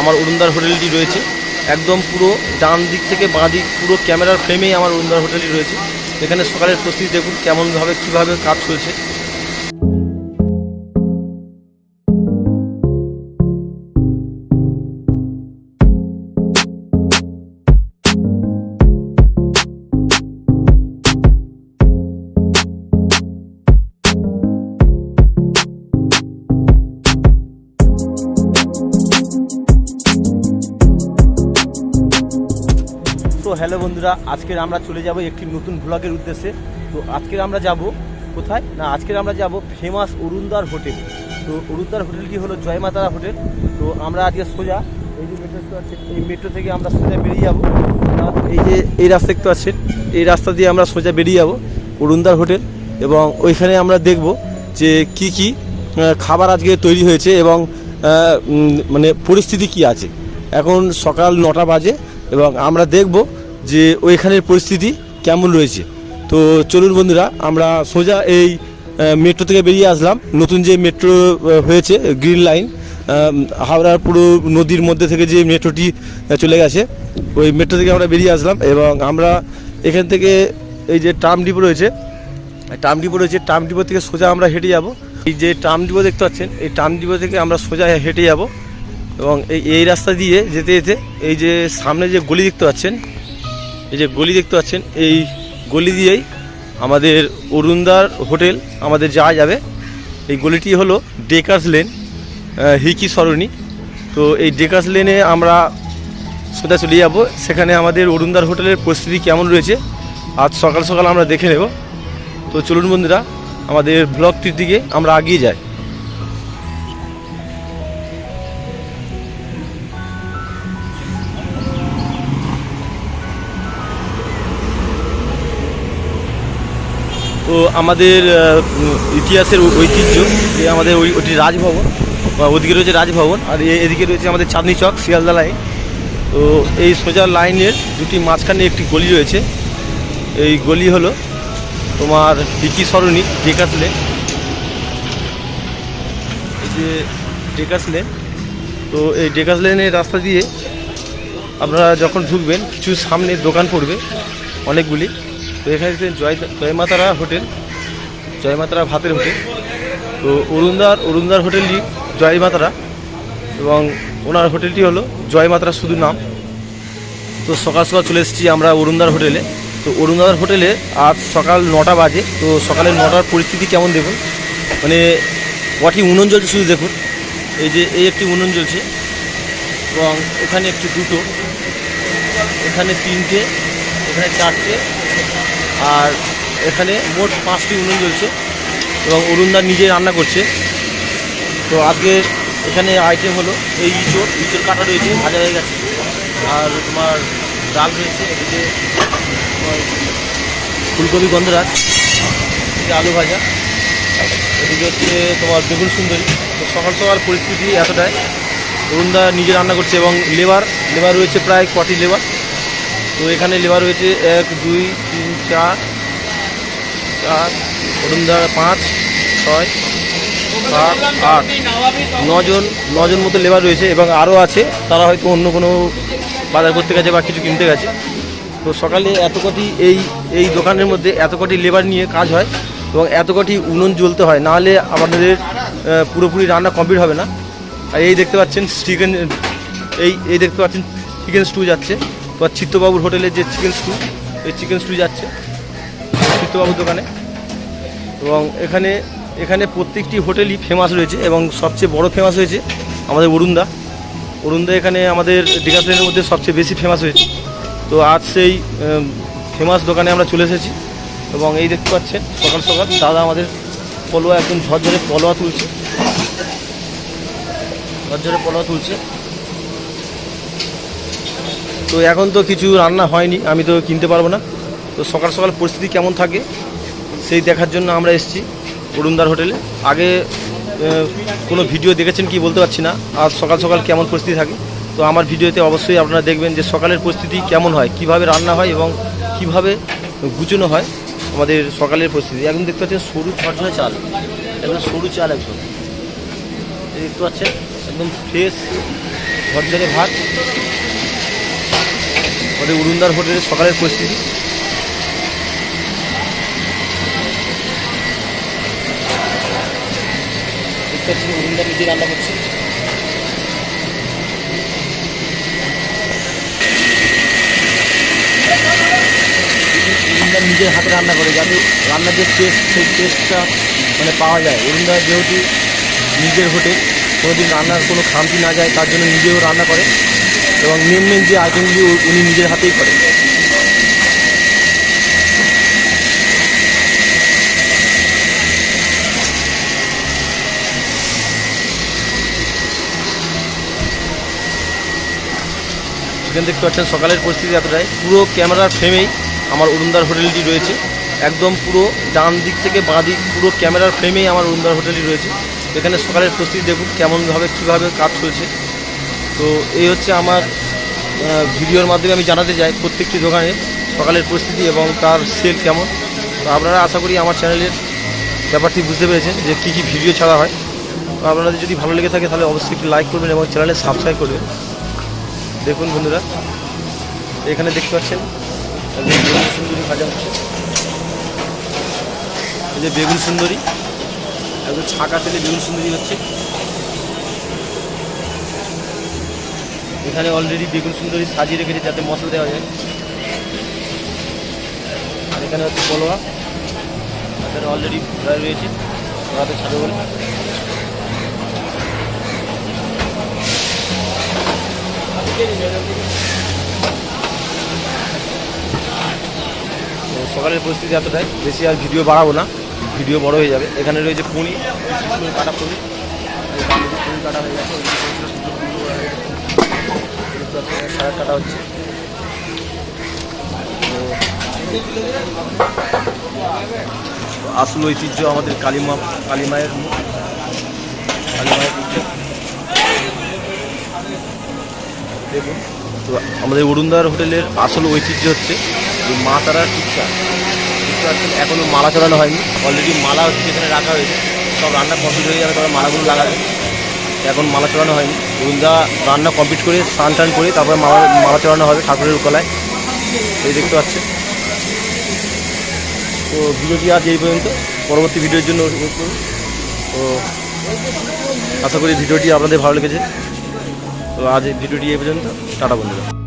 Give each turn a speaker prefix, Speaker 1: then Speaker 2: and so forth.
Speaker 1: আমার অরুণদার হোটেলটি রয়েছে। একদম পুরো ডান দিক থেকে বাঁ দিক, পুরো ক্যামেরার ফ্রেমেই আমার অরুণদার হোটেলটি রয়েছে। এখানে সকালের প্রস্তুতি দেখুন, কেমনভাবে, কীভাবে কাজ চলছে। হ্যালো বন্ধুরা, আজকের আমরা চলে যাব একটি নতুন ব্লগের উদ্দেশ্যে। তো আজকের আমরা যাব কোথায়? না, আজকের আমরা যাব ফেমাস অরুণদার হোটেল। তো অরুণদার হোটেলটি হলো? জয়মাতারা হোটেল। তো আমরা আজকে সোজা, এই যে মেট্রো আছে এই মেট্রো থেকে আমরা সোজা বেরিয়ে যাব। এই যে এই রাস্তা দেখতে পাচ্ছেন, এই রাস্তা দিয়ে আমরা সোজা বেরিয়ে যাব অরুণদার হোটেল এবং ওইখানে আমরা দেখব যে কি কি খাবার আজকে তৈরি হয়েছে এবং মানে পরিস্থিতি কি আছে। এখন সকাল নটা বাজে এবং আমরা দেখব যে ওইখানের পরিস্থিতি কেমন রয়েছে। তো চলুন বন্ধুরা, আমরা সোজা এই মেট্রো থেকে বেরিয়ে আসলাম। নতুন যে মেট্রো হয়েছে গ্রিন লাইন হাওড়ার পুরো নদীর মধ্যে থেকে যে মেট্রোটি চলে গেছে, ওই মেট্রো থেকে আমরা বেরিয়ে আসলাম এবং আমরা এখান থেকে এই যে ট্রাম ডিপো রয়েছে ট্রাম ডিপো রয়েছে ট্রাম ডিপো থেকে সোজা আমরা হেঁটে যাব। এই যে ট্রাম ডিপো দেখতে পাচ্ছেন, এই ট্রাম ডিপো থেকে আমরা সোজা হেঁটে যাব এবং এই এই রাস্তা দিয়ে যেতে যেতে এই যে সামনে যে গলি দেখতে পাচ্ছেন এই যে গলি দেখতে পাচ্ছেন, এই গলি দিয়েই আমাদের অরুণদার হোটেল আমাদের যাওয়া যাবে। এই গলিটি হলো ডেকার্স লেন হিকি সরণি। তো এই ডেকার্স লেনে আমরা সোজা চলে যাব। সেখানে আমাদের অরুণদার হোটেলের পরিস্থিতি কেমন রয়েছে, আজ সকাল সকাল আমরা দেখে নেব। তো চলুন বন্ধুরা, আমাদের ব্লগটির দিকে আমরা এগিয়ে যাই। তো আমাদের ইতিহাসের ঐতিহ্য যে আমাদের ওই, ওটি রাজভবন ওদিকে রয়েছে রাজভবন, আর এদিকে রয়েছে আমাদের চাঁদনি চক, শিয়ালদা লাইন তো এই সোজা লাইনের দুটি মাঝখানে একটি গলি রয়েছে। এই গলি হলো তোমার ডিকি সরণি ডেকাস লেন। এই যে ডেকাস লেন, তো এই ডেকাস লেনের রাস্তা দিয়ে আপনারা যখন ঢুকবেন, কিছু সামনে দোকান পড়বে, অনেকগুলি। তো এখানে দেখছেন জয় জয়মাতারা হোটেল, জয়মাতারা ভাতের হোটেল। তো অরুণদার অরুণদার হোটেলটি জয়মাতারা এবং ওনার হোটেলটি হলো জয়মাতারা শুধু নাম। তো সকাল সকাল চলে এসেছি আমরা অরুণদার হোটেলে। তো অরুণদার হোটেলে আজ সকাল নটা বাজে, তো সকালের নটার পরিস্থিতি কেমন দেখুন? মানে কটি উনুন জ্বলছে শুধু দেখুন। এই যে এই একটি উনুন জ্বলছে এবং এখানে একটি দুটো, এখানে তিনটে এখানে চারটে। আর এখানে মোট পাঁচটি উনুন জ্বলছে এবং অরুণদা নিজে রান্না করছে। তো আজকে এখানে আইটেম হলো এই ইঁচড়। ইঁচড় কাটা রয়েছে, ভাজা হয়ে গেছে। আর তোমার ডাল রয়েছে, এদিকে ফুলকপি গন্ধরাজ, এদিকে আলু ভাজা, এদিকে হচ্ছে তোমার বেগুন সুন্দরী। তো সকাল সকাল পরিস্থিতি এতটাই। অরুণদা নিজে রান্না করছে এবং লেবার লেবার রয়েছে প্রায় কটি লেবার। তো এখানে লেবার রয়েছে এক, দুই, তিন, চার চার অরুণদা পাঁচ, ছয়, সাত, আট। নজন নজন মতো লেবার রয়েছে এবং আরও আছে। তারা হয়তো অন্য কোনো বাজার করতে গেছে বা কিছু কিনতে গেছে। তো সকালে এত কটি এই এই দোকানের মধ্যে এত কটি লেবার নিয়ে কাজ হয় এবং এত কটি উনুন জ্বলতে হয়। নাহলে আমাদের পুরোপুরি রান্না কমপ্লিট হবে না। আর এই দেখতে পাচ্ছেন, চিকেন, এই এই দেখতে পাচ্ছেন, চিকেন স্টু যাচ্ছে। তো চিত্তবাবুর হোটেলের যে চিকেন স্টু, এই চিকেন স্টু যাচ্ছে, চিত্তবাবুর দোকানে। এবং এখানে এখানে প্রত্যেকটি হোটেলই ফেমাস রয়েছে এবং সবচেয়ে বড় ফেমাস হয়েছে আমাদের অরুণদা। অরুণদা এখানে আমাদের ডিকাপ্লেনের মধ্যে সবচেয়ে বেশি ফেমাস হয়েছে। তো আজ সেই ফেমাস দোকানে আমরা চলে এসেছি। এবং এই দেখতে পাচ্ছেন, সকাল সকাল দাদা আমাদের পলোয়া একদম ঝরঝরে পলোয়া তুলছে। ঝরঝরে পলোয়া তুলছে। তো এখন তো কিছু রান্না হয়নি, আমি তো কিনতে পারব না। তো সকাল সকাল পরিস্থিতি কেমন থাকে, সেই দেখার জন্য আমরা এসেছি অরুণদার হোটেলে। আগে কোনো ভিডিও দেখেছেন কি বলতে পারছি না, আর সকাল সকাল কেমন পরিস্থিতি থাকে। তো আমার ভিডিওতে অবশ্যই আপনারা দেখবেন যে সকালের পরিস্থিতি কেমন হয়, কীভাবে রান্না হয় এবং কীভাবে গুছানো হয় আমাদের সকালের পরিস্থিতি। একদম দেখতে পাচ্ছেন সরু ঝরঝরে চাল, একদম সরু চাল একদম। দেখতে পাচ্ছেন, একদম ফ্রেশ ঝরঝরে ভাত। আমাদের উড়ুন্দার হোটেলের সকালের পরিস্থিতি উড়ুন্দা নিজে রান্না করছে। নিজের হাতে রান্না করে, যাতে রান্নার যে টেস্ট সেই টেস্টটা মানে পাওয়া যায়। অরুণদা যেহেতু নিজের হোটেল, কোনোদিন রান্নার কোনো খামতি না যায়, তার জন্য নিজেও রান্না করে। এবং মেন মেন যে আইটেমগুলি উনি নিজের হাতেই করে এখানে দেখতে পাচ্ছেন সকালের পরিস্থিতি এতটাই। পুরো ক্যামেরার ফ্রেমেই আমার অরুণদার হোটেলটি রয়েছে। একদম পুরো ডান দিক থেকে বাঁ দিক পুরো ক্যামেরার ফ্রেমেই আমার অরুণদার হোটেলটি রয়েছে। এখানে সকালের পরিস্থিতি দেখুন কেমনভাবে, কীভাবে কাজ চলছে। তো এই হচ্ছে আমার ভিডিওর মাধ্যমে আমি জানাতে চাই প্রত্যেকটি দোকানে সকালের পরিস্থিতি এবং তার সেল কেমন। তো আপনারা আশা করি আমার চ্যানেলের ব্যাপারটি বুঝতে পেরেছেন যে কী কী ভিডিও ছাড়া হয়। তো আপনাদের যদি ভালো লেগে থাকে তাহলে অবশ্যই একটি লাইক করবেন এবং চ্যানেলে সাবস্ক্রাইব করবেন। দেখুন বন্ধুরা, এখানে দেখতে পাচ্ছেন সুন্দরী ভাজা হচ্ছে। এই যে বেগুন সুন্দরী, একদম ছাঁকা তেলে বেগুন সুন্দরী হচ্ছে। এখানে অলরেডি বেগুন সুন্দরী সাজিয়ে রেখেছে যাতে মশলা দেওয়া যায়। আর এখানে হচ্ছে পলোয়া। এখানে অলরেডি ফ্রাই রয়েছে। রাতে ছাড়বে বলে। সকালের পরিস্থিতি এতটাই। বেশি আর ভিডিও বাড়াবো না। ভিডিও বড় হয়ে যাবে। এখানে রয়েছে পুনি কাটা পুনি কাটা হয়ে গেছে। ওইদিকে পুরো সুন্দর পুরো গেছে। দেখতে পাচ্ছেন, সালাদ কাটা হচ্ছে আসল ঐতিহ্য আমাদের কালীমা কালীমায়ের কালীমায়ের। দেখুন তো আমাদের অরুণদার হোটেলের আসল ঐতিহ্য হচ্ছে যে মা তারার বুঝতে পারছেন? এখনও মালা চড়ানো হয়নি। অলরেডি মালা হচ্ছে এখানে রাখা হয়েছে। সব রান্না কমপ্লিট হয়ে যাবে তারা মালাগুলো লাগাবে। এখন মালা চড়ানো হয়নি। অরুণদা রান্না কমপ্লিট করে স্নান টান করে তারপরে মালা মালা চড়ানো হবে ঠাকুরের উপলায় এই দেখতে পাচ্ছেন। তো ভিডিওটি আজ এই পর্যন্ত। পরবর্তী ভিডিওর জন্য তো আশা করি ভিডিওটি আপনাদের ভালো লেগেছে। তো আজ ভিডিওটি এই পর্যন্ত। টাটা বন্ধুরা।